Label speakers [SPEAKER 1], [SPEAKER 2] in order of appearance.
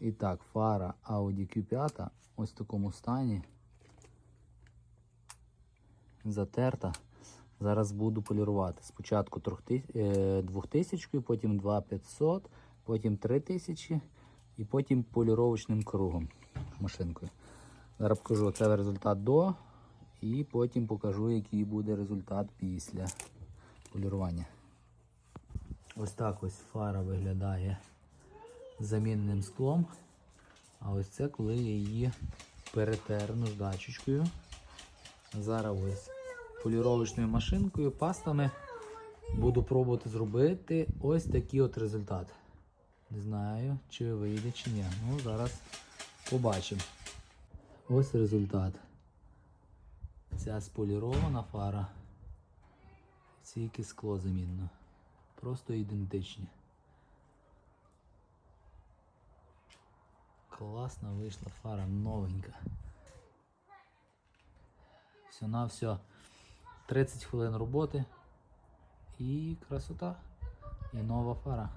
[SPEAKER 1] І так, фара Audi Q5 ось в такому стані. Затерта. Зараз буду полірувати. Спочатку 2000, потім 2500, потім 3000 і потім поліровочним кругом машинкою. Зараз покажу це результат до і потім покажу, який буде результат після полірування. Ось так ось фара виглядає заміненим склом. А ось це коли я її перетер наждачечкою. Зараз ось поліровочною машинкою, пастами буду пробувати зробити ось такий от результат. Не знаю, чи вийде, чи ні. Ну, зараз побачимо. Ось результат. Ця сполірована фара. Тільки скло замінно. Просто ідентичні. Класна вийшла фара новенька. Все на все 30 хвилин роботи і красота. І нова фара.